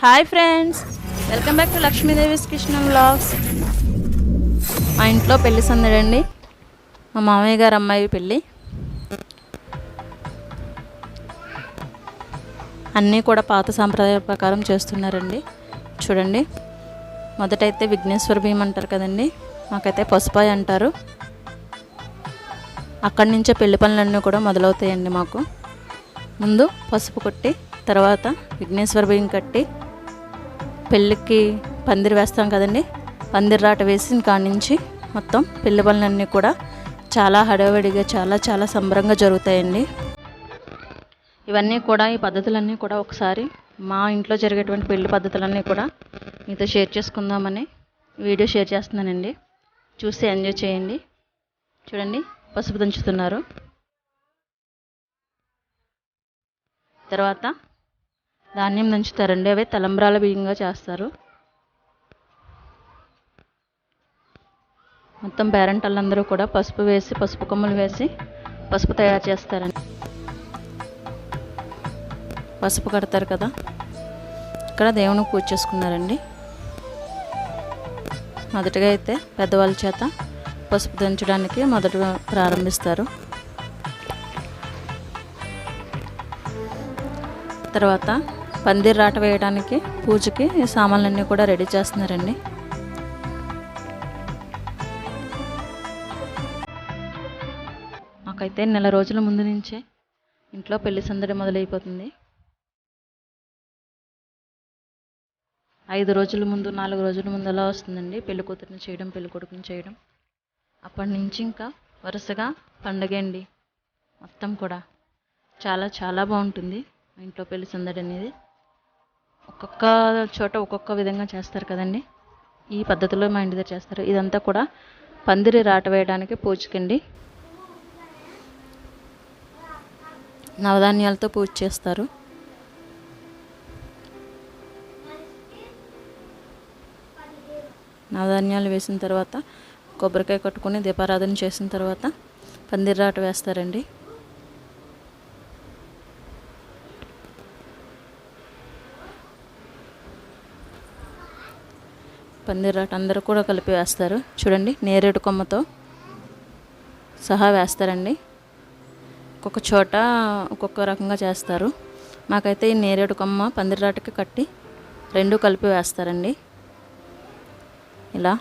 Hi friends welcome back to Lakshmidevi Krishna blogs మా ఇంట్లో పెళ్ళి సందడండి. మా మామయ్య గారు అమ్మాయి పెళ్ళి అన్నీ కూడా పాత సాంప్రదాయ ప్రకారం చేస్తున్నారండి. చూడండి. మొదటైతే విఘ్నేశ్వర భీమ్ అంటారు కదండి. మాకైతే పసుపాయ అంటారు. అక్కడి నుంచే పెళ్ళి పనులన్నీ కూడా మొదలవుతాయండి మాకు. ముందు పసుపు కొట్టి తర్వాత విఘ్నేశ్వర బియ్యం కట్టి పెళ్ళికి పందిరి వేస్తాం కదండి. పందిరి రాట వేసిన కాడి నుంచి మొత్తం పెళ్ళి పనులన్నీ కూడా చాలా హడావిడిగా చాలా చాలా సంబరంగా జరుగుతాయండి. ఇవన్నీ కూడా ఈ పద్ధతులన్నీ కూడా ఒకసారి మా ఇంట్లో జరిగేటువంటి పెళ్ళి పద్ధతులన్నీ కూడా మీతో షేర్ చేసుకుందామని వీడియో షేర్ చేస్తున్నానండి. చూసి ఎంజాయ్ చేయండి. చూడండి పసుపు దంచుతున్నారు. తర్వాత ధాన్యం దంచుతారండి అవి తలంబ్రాల బియ్యంగా చేస్తారు. మొత్తం పేరెంటలందరూ కూడా పసుపు వేసి పసుపు కొమ్ములు వేసి పసుపు తయారు చేస్తారండి. పసుపు కడతారు కదా? ఇక్కడ దేవుని పూజ చేసుకున్నారండి. మొదటగా అయితే పెద్దవాళ్ళ చేత పసుపు దంచడానికి మొదట ప్రారంభిస్తారు. తర్వాత పందిర్ రాట వేయడానికి పూజకి ఈ సామాన్లన్నీ కూడా రెడీ చేస్తున్నారండి. మాకైతే నెల రోజుల ముందు నుంచే ఇంట్లో పెళ్ళి సందడి మొదలైపోతుంది. ఐదు రోజుల ముందు నాలుగు రోజుల ముందు అలా వస్తుందండి. పెళ్ళి కూతురిని చేయడం పెళ్ళి కొడుకుని చేయడం. అప్పటి నుంచి ఇంకా వరుసగా పండగ అండి. మొత్తం కూడా చాలా చాలా బాగుంటుంది. మా ఇంట్లో పెళ్ళి సందడి అనేది. ఒక్కొక్క చోట ఒక్కొక్క విధంగా చేస్తారు కదండి. ఈ పద్ధతిలో మా ఇంటి దగ్గర చేస్తారు. ఇదంతా కూడా పందిరి రాట వేయడానికి పూజకండి నవధాన్యాలతో పూజ చేస్తారు. నవధాన్యాలు వేసిన తర్వాత కొబ్బరికాయ కట్టుకొని దీపారాధన చేసిన తర్వాత పందిర్రాట వేస్తారండి. పందిర్రాట అందరూ కూడా కలిపి వేస్తారు. చూడండి నేరేడు కొమ్మతో సహా వేస్తారండి. ఒక్కొక్క చోట ఒక్కొక్క రకంగా చేస్తారు. మాకైతే ఈ నేరేడు కొమ్మ పందిరాటకి కట్టి రెండు కలిపి వేస్తారండి. ఇలా.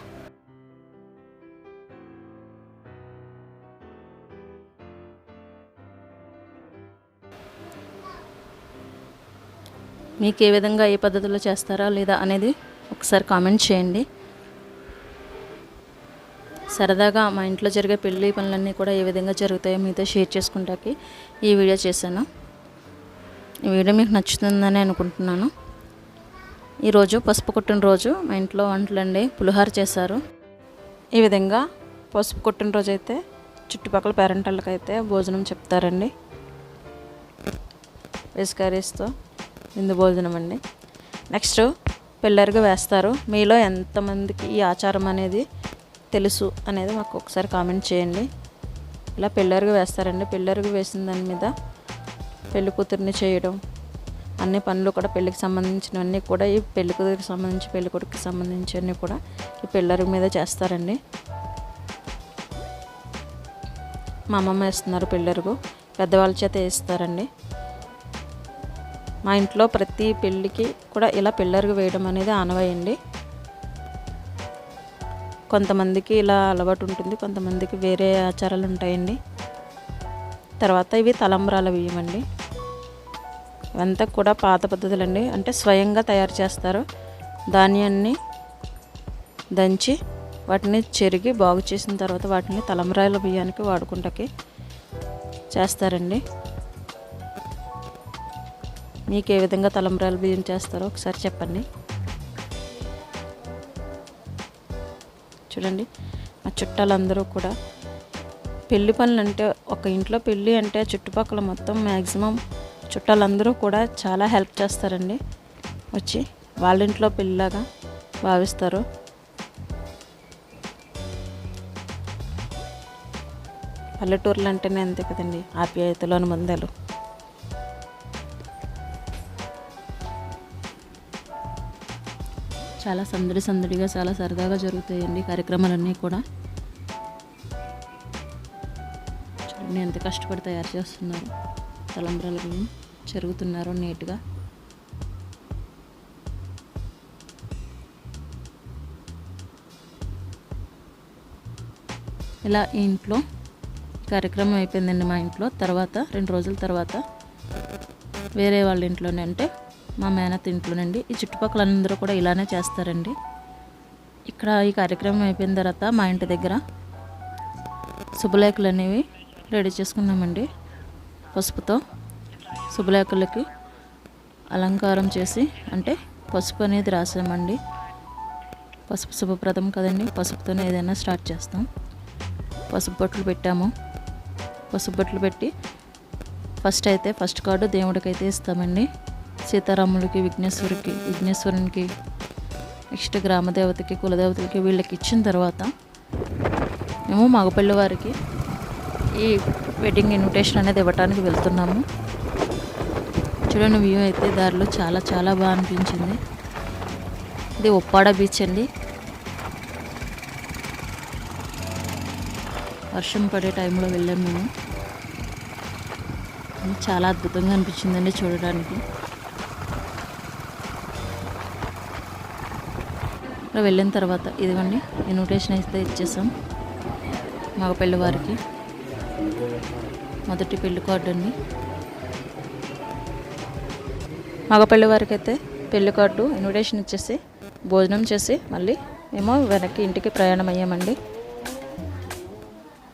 మీకు ఏ విధంగా ఏ పద్ధతిలో చేస్తారా లేదా అనేది ఒకసారి కామెంట్ చేయండి. సరదాగా మా ఇంట్లో జరిగే పెళ్ళి పనులన్నీ కూడా ఏ విధంగా జరుగుతాయో మీతో షేర్ చేసుకుంటాకి ఈ వీడియో చేశాను. ఈ వీడియో మీకు నచ్చుతుందని అనుకుంటున్నాను. ఈరోజు పసుపు కొట్టిన రోజు మా ఇంట్లో వంటలండి పులిహోర చేశారు. ఈ విధంగా పసుపు కొట్టిన రోజు అయితే చుట్టుపక్కల పేరెంటళ్ళకి అయితే భోజనం చెప్తారండి. వెజ్ కర్రీస్తో విందు భోజనం అండి నెక్స్ట్ పిల్లర్గా వేస్తారు. మీలో ఎంతమందికి ఈ ఆచారం అనేది తెలుసు అనేది మాకు ఒకసారి కామెంట్ చేయండి. ఇలా పిల్లర్గా వేస్తారండి. పిల్లర్గా వేసిన దాని మీద పెళ్ళి కూతుర్ని చేయడం అన్ని పనులు కూడా పెళ్ళికి సంబంధించినవన్నీ కూడా ఈ పెళ్ళి కూతురికి సంబంధించి పెళ్ళి కొడుకుకి సంబంధించినవన్నీ కూడా ఈ పిల్లర్ మీద చేస్తారండి. మా అమ్మమ్మ వేస్తున్నారు పిల్లరుగు. పెద్దవాళ్ళ చేత వేస్తారండి. మా ఇంట్లో ప్రతి పెళ్ళికి కూడా ఇలా పిల్లర్కి వేయడం అనేది ఆనవాయండి. కొంతమందికి ఇలా అలవాటు ఉంటుంది కొంతమందికి వేరే ఆచారాలు ఉంటాయండి. తర్వాత ఇవి తలంబ్రాల బియ్యమండి ఇవంతా కూడా పాత పద్ధతులండి. అంటే స్వయంగా తయారు చేస్తారు. ధాన్యాన్ని దంచి వాటిని చెరిగి బాగు చేసిన తర్వాత వాటిని తలంబ్రాల బియ్యానికి వాడుకుంటకి చేస్తారండి. మీకు ఏ విధంగా తలంబ్రాల బియ్యం చేస్తారో ఒకసారి చెప్పండి. చూడండి మా చుట్టాలందరూ కూడా పెళ్ళి పనులు అంటే ఒక ఇంట్లో పెళ్ళి అంటే చుట్టుపక్కల మొత్తం మ్యాక్సిమం చుట్టాలందరూ కూడా చాలా హెల్ప్ చేస్తారండి. వచ్చి వాళ్ళ ఇంట్లో పెళ్ళిలాగా భావిస్తారు. పల్లెటూర్లు అంటేనే అంతే కదండి ఆప్యాయతలు అనుబంధాలు. చాలా సందడి సందడిగా చాలా సరదాగా జరుగుతాయండి కార్యక్రమాలన్నీ కూడా. చూడండి ఎంత కష్టపడి తయారు చేస్తున్నారు. తలంబ్రాలు జరుగుతున్నారు నీట్గా. ఇలా ఇంట్లో కార్యక్రమం అయిపోయిందండి మా ఇంట్లో. తర్వాత రెండు రోజుల తర్వాత వేరే వాళ్ళ ఇంట్లోనే అంటే మా మేనత్ ఇంట్లోనండి ఈ చుట్టుపక్కల అందరూ కూడా ఇలానే చేస్తారండి. ఇక్కడ ఈ కార్యక్రమం అయిపోయిన తర్వాత మా ఇంటి దగ్గర శుభలేఖలు అనేవి రెడీ చేసుకున్నామండి. పసుపుతో శుభలేఖలకి అలంకారం చేసి అంటే పసుపు అనేది రాసామండి. పసుపు శుభప్రదం కదండి. పసుపుతోనే ఏదైనా స్టార్ట్ చేస్తాం. పసుపు బొట్లు పెట్టాము. పసుపు బొట్లు పెట్టి ఫస్ట్ అయితే ఫస్ట్ కార్డు దేవుడికి అయితే ఇస్తామండి. సీతారాములకి విఘ్నేశ్వరికి విఘ్నేశ్వరునికి నెక్స్ట్ గ్రామదేవతకి కులదేవతలకి వీళ్ళకి ఇచ్చిన తర్వాత మేము మగపల్లి వారికి ఈ వెడ్డింగ్ ఇన్విటేషన్ అనేది ఇవ్వటానికి వెళ్తున్నాము. చూడండి వ్యూ అయితే దారిలో చాలా చాలా బాగా అనిపించింది. ఇది ఉప్పాడ బీచ్ అండి. వర్షం పడే టైంలో వెళ్ళాము మేము. చాలా అద్భుతంగా అనిపించిందండి చూడడానికి ఇక్కడ వెళ్ళిన తర్వాత ఇదిగోండి ఇన్విటేషన్ అయితే ఇచ్చేసాం మగ పెళ్ళివారికి మొదటి పెళ్ళి కార్డు అండి. మగ పెళ్ళివారికి అయితే పెళ్ళి కార్డు ఇన్విటేషన్ ఇచ్చేసి భోజనం చేసి మళ్ళీ మేము వెనక్కి ఇంటికి ప్రయాణం అయ్యామండి